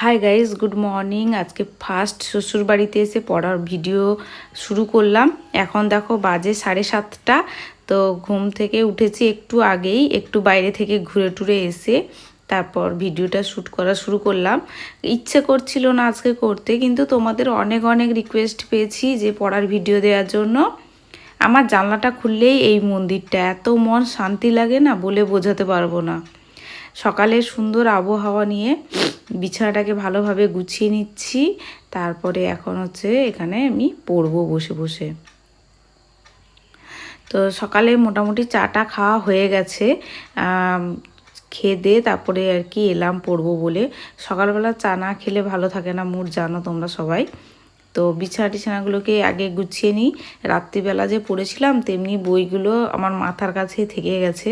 High guys good morning আজকে first শ্বশুর বাড়িতে এসে পড়ার ভিডিও শুরু করলাম। এখন দেখো বাজে সাড়ে সাতটা, তো ঘুম থেকে উঠেছি একটু আগেই, একটু বাইরে থেকে ঘুরে টুরে এসে তারপর ভিডিওটা শ্যুট করা শুরু করলাম। ইচ্ছে করছিল না আজকে করতে, কিন্তু তোমাদের অনেক অনেক রিকোয়েস্ট পেয়েছি যে পড়ার ভিডিও দেওয়ার জন্য। আমার জানলাটা খুললেই এই মন্দিরটা, এত মন শান্তি লাগে না বলে বোঝাতে পারব না। সকালে সুন্দর আবহাওয়া নিয়ে বিছানাটাকে ভালোভাবে গুছিয়ে নিচ্ছি। তারপরে এখন হচ্ছে এখানে আমি পড়ব বসে বসে। তো সকালে মোটামুটি চাটা খাওয়া হয়ে গেছে। খেয়ে দিয়ে তারপরে আর কি এলাম পড়ব বলে। সকালবেলা চা না খেলে ভালো থাকে না মুড, জানো তোমরা সবাই। তো বিছানা টিছানাগুলোকে আগে গুছিয়ে নিই। রাত্রিবেলা যে পড়েছিলাম, তেমনি বইগুলো আমার মাথার কাছে থেকে গেছে।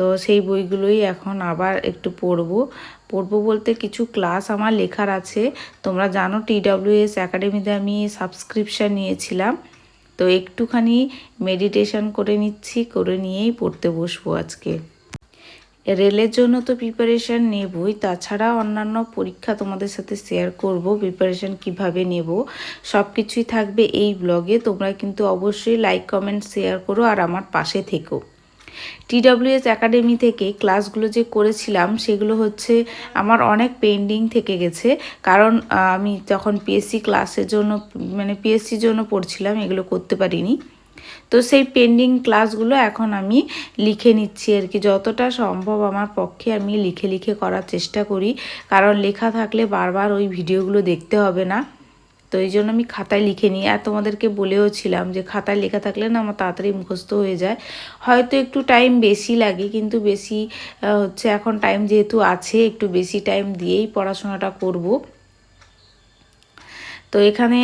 তো সেই বইগুলোই এখন আবার একটু পড়ব। পড়ব বলতে কিছু ক্লাস আমার লেখার আছে। তোমরা জানো টি টিডাব্লিউএস একাডেমিতে আমি সাবস্ক্রিপশান নিয়েছিলাম। তো একটুখানি মেডিটেশন করে নিচ্ছি, করে নিয়েই পড়তে বসবো আজকে। রেলের জন্য তো প্রিপারেশান নেবই, তাছাড়া অন্যান্য পরীক্ষা তোমাদের সাথে শেয়ার করব প্রিপারেশান কীভাবে নেব সব কিছুই থাকবে এই ব্লগে তোমরা কিন্তু অবশ্যই লাইক কমেন্ট শেয়ার করো আর আমার পাশে থেকো। টিডাব্লিউএস একাডেমি থেকে ক্লাসগুলো যে করেছিলাম, সেগুলো হচ্ছে আমার অনেক পেন্ডিং থেকে গেছে। কারণ আমি তখন পিএসসি ক্লাসের জন্য মানে পিএসসির জন্য পড়ছিলাম, এগুলো করতে পারিনি। তো সেই পেন্ডিং ক্লাসগুলো এখন আমি লিখে নিচ্ছি আর কি। যতটা সম্ভব আমার পক্ষে আমি লিখে লিখে করার চেষ্টা করি। কারণ লেখা থাকলে বারবার ওই ভিডিওগুলো দেখতে হবে না। তো এই জন্য আমি খাতায় লিখে নিই। আর তোমাদেরকে বলেও ছিলাম যে খাতায় লেখা থাকলে না আমার তাড়াতাড়ি মুখস্থ হয়ে যায়। হয়তো একটু টাইম বেশি লাগে, কিন্তু বেশি হচ্ছে এখন টাইম যেহেতু আছে, একটু বেশি টাইম দিয়েই পড়াশোনাটা করব। তো এখানে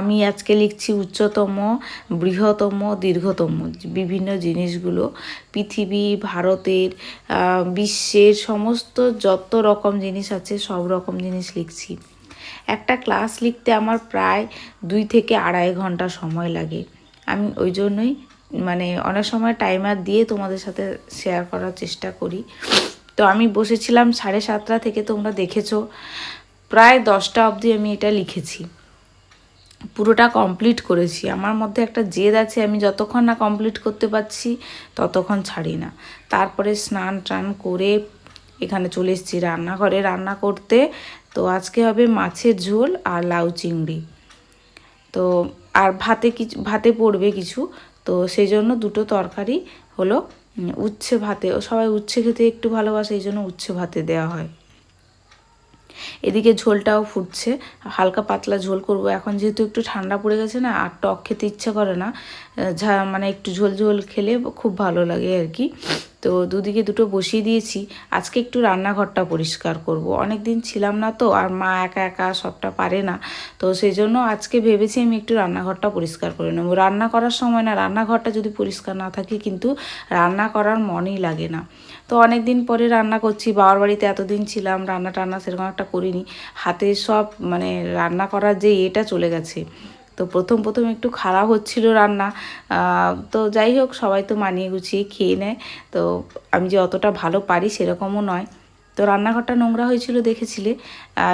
আমি আজকে লিখছি উচ্চতম, বৃহত্তম, দীর্ঘতম বিভিন্ন জিনিসগুলো। পৃথিবী, ভারতের বিশ্বের সমস্ত যত রকম জিনিস আছে, সব রকম জিনিস লিখছি। একটা ক্লাস লিখতে আমার প্রায় দুই থেকে আড়াই ঘণ্টা সময় লাগে। আমি ওই জন্যই মানে অনেক সময় টাইমার দিয়ে তোমাদের সাথে শেয়ার করার চেষ্টা করি। তো আমি বসেছিলাম সাড়ে সাতটা থেকে তোমরা দেখেছ, প্রায় দশটা অবধি আমি এটা লিখেছি। পুরোটা কমপ্লিট করেছি। আমার মধ্যে একটা জেদ আছে, আমি যতক্ষণ না কমপ্লিট করতে পারছি, ততক্ষণ ছাড়ি না। তারপরে স্নান টান করে এখানে চলে এসেছি রান্নাঘরে। রান্না করতে তো আজকে হবে মাছের ঝোল আর লাউ চিংড়ি। তো আর ভাতে কিছু, ভাতে পড়বে কিছু, তো সেই জন্য দুটো তরকারি হলো উচ্ছে ভাতে। ও সবাই উচ্ছে খেতে একটু ভালোবাসে, এই জন্য উচ্ছে ভাতে দেওয়া হয়। এদিকে ঝোলটাও ফুটছে, হালকা পাতলা ঝোল করব। এখন যেহেতু একটু ঠান্ডা পড়ে গেছে না, আর টক খেতে ইচ্ছা করে না মানে একটু ঝোল ঝোল খেলে খুব ভালো লাগে আর কি। তো দুদিকে দুটো বসিয়ে দিয়েছি। আজকে একটু রান্নাঘরটা পরিষ্কার করব। অনেক দিন ছিলাম না তো, আর মা একা একা সবটা পারে না। তো সেই জন্য আজকে ভেবেছি আমি একটু রান্নাঘরটা পরিষ্কার করে নেব। রান্না করার সময় না, রান্নাঘরটা যদি পরিষ্কার না থাকে কিন্তু রান্না করার মনই লাগে না। তো অনেক দিন পরে রান্না করছি, বাবার বাড়িতে এতদিন ছিলাম, রান্না টান্না সেরকম একটা করিনি। হাতে সব মানে রান্না করার যে এটা চলে গেছে। তো প্রথম প্রথম একটু খারাপ হচ্ছিল রান্না। তো যাই হোক, সবাই তো মানিয়ে গুছিয়ে খেয়ে নেয়। তো আমি যে অতটা ভালো পারি সেরকমও নয়। তো রান্নাঘরটা নোংরা হয়েছিল দেখেছিলে।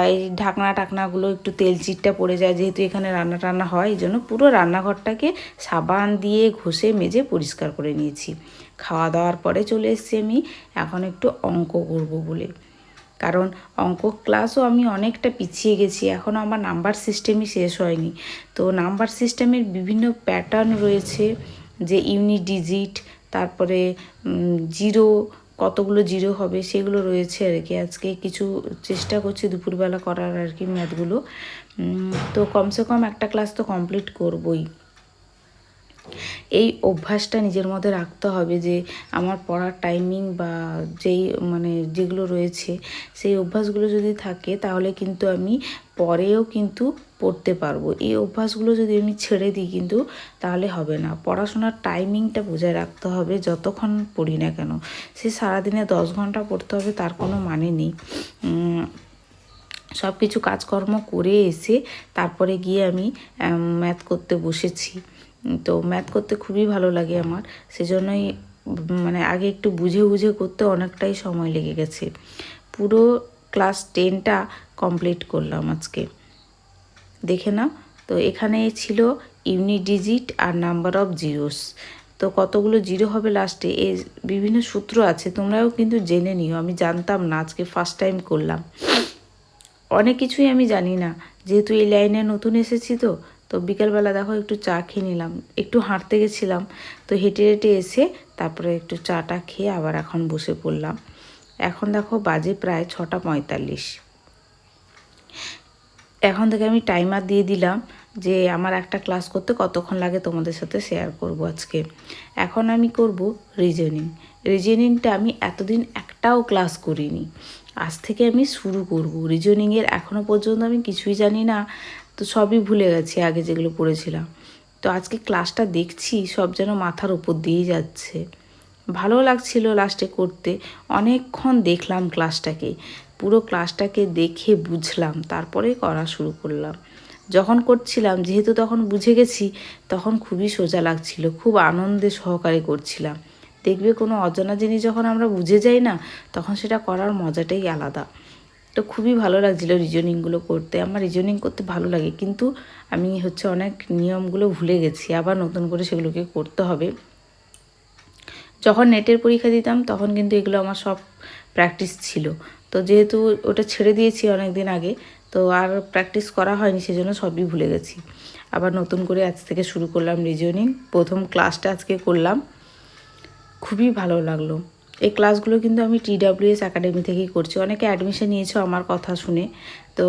এই ঢাকনা টাকনাগুলো একটু তেল চিটটা পড়ে যায়, যেহেতু এখানে রান্না টান্না হয়, এই জন্য পুরো রান্নাঘরটাকে সাবান দিয়ে ঘষে, মেজে পরিষ্কার করে নিয়েছি। খাওয়া দাওয়ার পরে চলে এসেছি আমি, এখন একটু অঙ্ক করব বলে। কারণ অঙ্ক ক্লাসও আমি অনেকটা পিছিয়ে গেছি এখনও আমার নাম্বার সিস্টেমই শেষ হয়নি। তো নাম্বার সিস্টেমের বিভিন্ন প্যাটার্ন রয়েছে যে ইউনিট ডিজিট তারপরে জিরো কতগুলো জিরো হবে সেগুলো রয়েছে আর কি। আজকে কিছু চেষ্টা করছি দুপুরবেলা করার আর কি ম্যাথগুলো তো কমসে কম একটা ক্লাস তো কমপ্লিট করবই। এই অভ্যাসটা নিজের মধ্যে রাখতে হবে যে আমার পড়ার টাইমিং বা যেই মানে যেগুলো রয়েছে, সেই অভ্যাসগুলো যদি থাকে তাহলে কিন্তু আমি পরেও কিন্তু পড়তে পারব। এই অভ্যাসগুলো যদি আমি ছেড়ে দিই কিন্তু তাহলে হবে না। পড়াশোনার টাইমিংটা বজায় রাখতে হবে যতক্ষণ পড়ি না কেন। সে সারাদিনে দশ ঘণ্টা পড়তে হবে তার কোনো মানে নেই। সব কিছু কাজকর্ম করে এসে তারপরে গিয়ে আমি ম্যাথ করতে বসেছি। তো ম্যাথ করতে খুবই ভালো লাগে আমার। সেজন্যই মানে আগে একটু বুঝে বুঝে করতে অনেকটাই সময় লেগে গেছে। পুরো ক্লাস টেনটা কমপ্লিট করলাম আজকে। দেখে নাও, তো এখানে ছিল ইউনিট ডিজিট আর নাম্বার অফ জিরোস তো কতগুলো জিরো হবে লাস্টে এই বিভিন্ন সূত্র আছে, তোমরাও কিন্তু জেনে নিও। আমি জানতাম না, আজকে ফার্স্ট টাইম করলাম। অনেক কিছুই আমি জানি না। যেহেতু এই লাইনে নতুন এসেছি তো তো বিকালবেলা দেখো একটু চা খেয়ে নিলাম। একটু হাঁটতে গেছিলাম, তো হেঁটে হেঁটে এসে তারপরে একটু চাটা খেয়ে আবার এখন বসে পড়লাম। এখন দেখো বাজে প্রায় ছটা পঁয়তাল্লিশ। এখন থেকে আমি টাইমার দিয়ে দিলাম যে আমার একটা ক্লাস করতে কতক্ষণ লাগে তোমাদের সাথে শেয়ার করব আজকে। এখন আমি করব রিজনিং রিজনিংটা আমি এতদিন একটাও ক্লাস করিনি। আজ থেকে আমি শুরু করব। রিজনিংয়ের এখনও পর্যন্ত আমি কিছুই জানি না। তো সবই ভুলে গেছি আগে যেগুলো পড়েছিলাম। তো আজকে ক্লাসটা দেখছি, সব যেন মাথার উপর দিয়েই যাচ্ছে। ভালো লাগছিল লাস্টে করতে। অনেকক্ষণ দেখলাম ক্লাসটাকে। পুরো ক্লাসটাকে দেখে বুঝলাম তারপরে করা শুরু করলাম। যখন করছিলাম, যেহেতু তখন বুঝে গেছি, তখন খুবই সোজা লাগছিল, খুব আনন্দে সহকারে করছিলাম। দেখবে কোনো অজানা জিনিস যখন আমরা বুঝে যাই না, তখন সেটা করার মজাটাই আলাদা। তো খুবই ভালো লাগছিল রিজনিংগুলো করতে। আমার রিজনিং করতে ভালো লাগে। কিন্তু আমি হচ্ছে অনেক নিয়মগুলো ভুলে গেছি। আবার নতুন করে সেগুলোকে করতে হবে। যখন নেটের পরীক্ষা দিতাম, তখন কিন্তু এগুলো আমার সব প্র্যাকটিস ছিল। তো যেহেতু ওটা ছেড়ে দিয়েছি অনেক দিন আগে, তো আর প্র্যাকটিস করা হয়নি, সেজন্য সবই ভুলে গেছি। আবার নতুন করে আজ থেকে শুরু করলাম রিজনিং প্রথম ক্লাসটা আজকে করলাম। খুবই ভালো লাগল। এই ক্লাসগুলো কিন্তু আমি টিডাব্লিউএস একাডেমি থেকেই করছি। অনেকে অ্যাডমিশন নিয়েছো আমার কথা শুনে। তো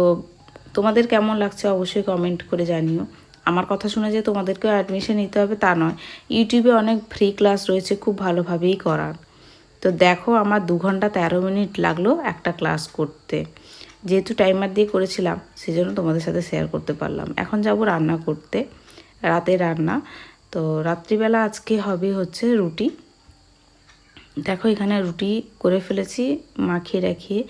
তোমাদের কেমন লাগছে অবশ্যই কমেন্ট করে জানিও। আমার কথা শুনে যে তোমাদেরকেও অ্যাডমিশন নিতে হবে তা নয়। ইউটিউবে অনেক ফ্রি ক্লাস রয়েছে, খুব ভালোভাবেই করার। তো দেখো আমার দু ঘণ্টা তেরো মিনিট লাগল একটা ক্লাস করতে। যেহেতু টাইমার দিয়ে করেছিলাম, সেজন্য তোমাদের সাথে শেয়ার করতে পারলাম। এখন যাব রান্না করতে রাতে রান্না। তো রাত্রিবেলা আজকে হবে হচ্ছে রুটি। দেখো, এখানে রুটি করে ফেলেছি, মাখিয়ে রাখিয়ে,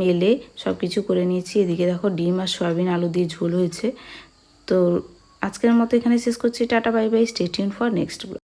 মেলে সব কিছু করে নিয়েছি। এদিকে দেখো, ডিম আর সয়াবিন আলু দিয়ে ঝোল হয়েছে। তো আজকের মতো এখানে শেষ করছি। Tata, bye bye, stay tuned for next blog.